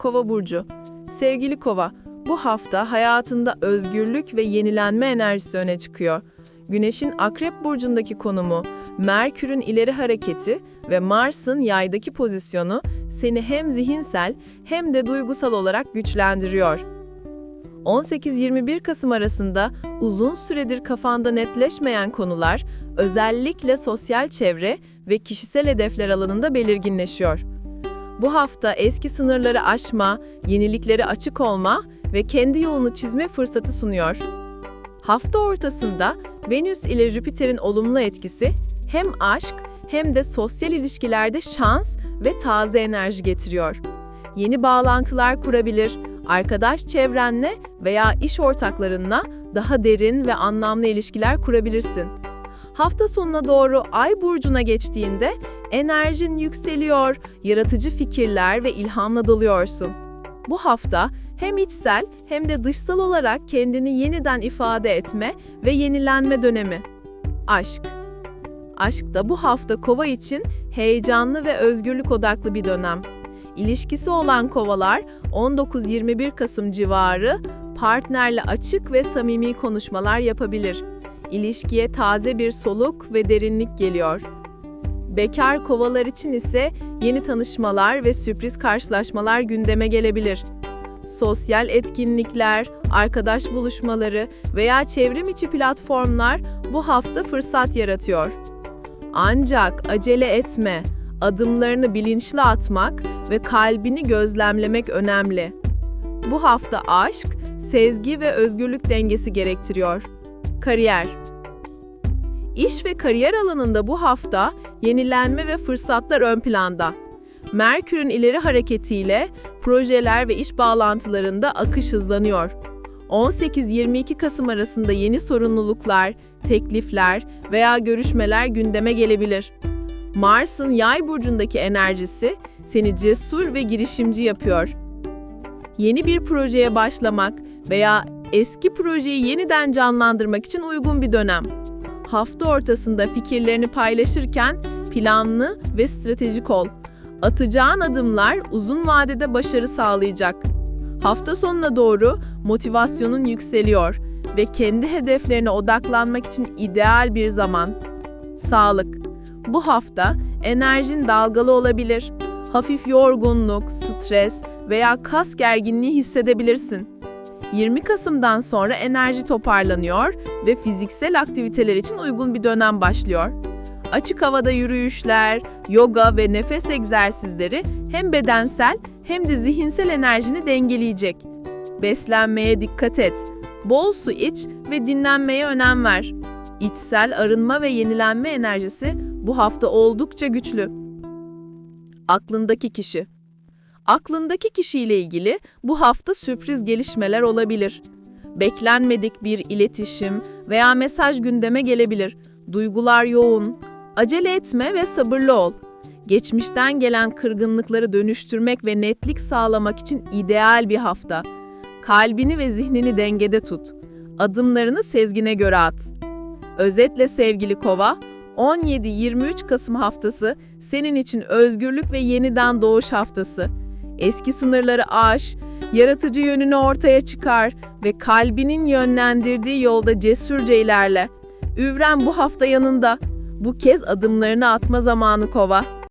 Kova burcu. Sevgili Kova, bu hafta hayatında özgürlük ve yenilenme enerjisi öne çıkıyor. Güneşin Akrep burcundaki konumu, Merkür'ün ileri hareketi ve Mars'ın yaydaki pozisyonu seni hem zihinsel hem de duygusal olarak güçlendiriyor. 18-21 Kasım arasında uzun süredir kafanda netleşmeyen konular, özellikle sosyal çevre ve kişisel hedefler alanında belirginleşiyor. Bu hafta eski sınırları aşma, yeniliklere açık olma ve kendi yolunu çizme fırsatı sunuyor. Hafta ortasında Venüs ile Jüpiter'in olumlu etkisi hem aşk hem de sosyal ilişkilerde şans ve taze enerji getiriyor. Yeni bağlantılar kurabilir, arkadaş çevrenle veya iş ortaklarınla daha derin ve anlamlı ilişkiler kurabilirsin. Hafta sonuna doğru Ay burcuna geçtiğinde enerjin yükseliyor, yaratıcı fikirler ve ilhamla doluyorsun. Bu hafta hem içsel hem de dışsal olarak kendini yeniden ifade etme ve yenilenme dönemi. Aşk Aşk da bu hafta kova için heyecanlı ve özgürlük odaklı bir dönem. İlişkisi olan kovalar 19-21 Kasım civarı partnerle açık ve samimi konuşmalar yapabilir. İlişkiye taze bir soluk ve derinlik geliyor. Bekar kovalar için ise yeni tanışmalar ve sürpriz karşılaşmalar gündeme gelebilir. Sosyal etkinlikler, arkadaş buluşmaları veya çevrim içi platformlar bu hafta fırsat yaratıyor. Ancak acele etme, adımlarını bilinçli atmak ve kalbini gözlemlemek önemli. Bu hafta aşk, sezgi ve özgürlük dengesi gerektiriyor. Kariyer İş ve kariyer alanında bu hafta yenilenme ve fırsatlar ön planda. Merkür'ün ileri hareketiyle projeler ve iş bağlantılarında akış hızlanıyor. 18-22 Kasım arasında yeni sorumluluklar, teklifler veya görüşmeler gündeme gelebilir. Mars'ın Yay burcundaki enerjisi seni cesur ve girişimci yapıyor. Yeni bir projeye başlamak veya eski projeyi yeniden canlandırmak için uygun bir dönem. Hafta ortasında fikirlerini paylaşırken planlı ve stratejik ol. Atacağın adımlar uzun vadede başarı sağlayacak. Hafta sonuna doğru motivasyonun yükseliyor ve kendi hedeflerine odaklanmak için ideal bir zaman. Sağlık. Bu hafta enerjin dalgalı olabilir. Hafif yorgunluk, stres veya kas gerginliği hissedebilirsin. 20 Kasım'dan sonra enerji toparlanıyor ve fiziksel aktiviteler için uygun bir dönem başlıyor. Açık havada yürüyüşler, yoga ve nefes egzersizleri hem bedensel hem de zihinsel enerjini dengeleyecek. Beslenmeye dikkat et. Bol su iç ve dinlenmeye önem ver. İçsel arınma ve yenilenme enerjisi bu hafta oldukça güçlü. Aklındaki kişi Aklındaki kişiyle ilgili bu hafta sürpriz gelişmeler olabilir. Beklenmedik bir iletişim veya mesaj gündeme gelebilir. Duygular yoğun. Acele etme ve sabırlı ol. Geçmişten gelen kırgınlıkları dönüştürmek ve netlik sağlamak için ideal bir hafta. Kalbini ve zihnini dengede tut. Adımlarını sezgine göre at. Özetle sevgili Kova, 17-23 Kasım haftası senin için özgürlük ve yeniden doğuş haftası. Eski sınırları aş, yaratıcı yönünü ortaya çıkar ve kalbinin yönlendirdiği yolda cesurca ilerle. Üvren bu hafta yanında. Bu kez adımlarını atma zamanı kova.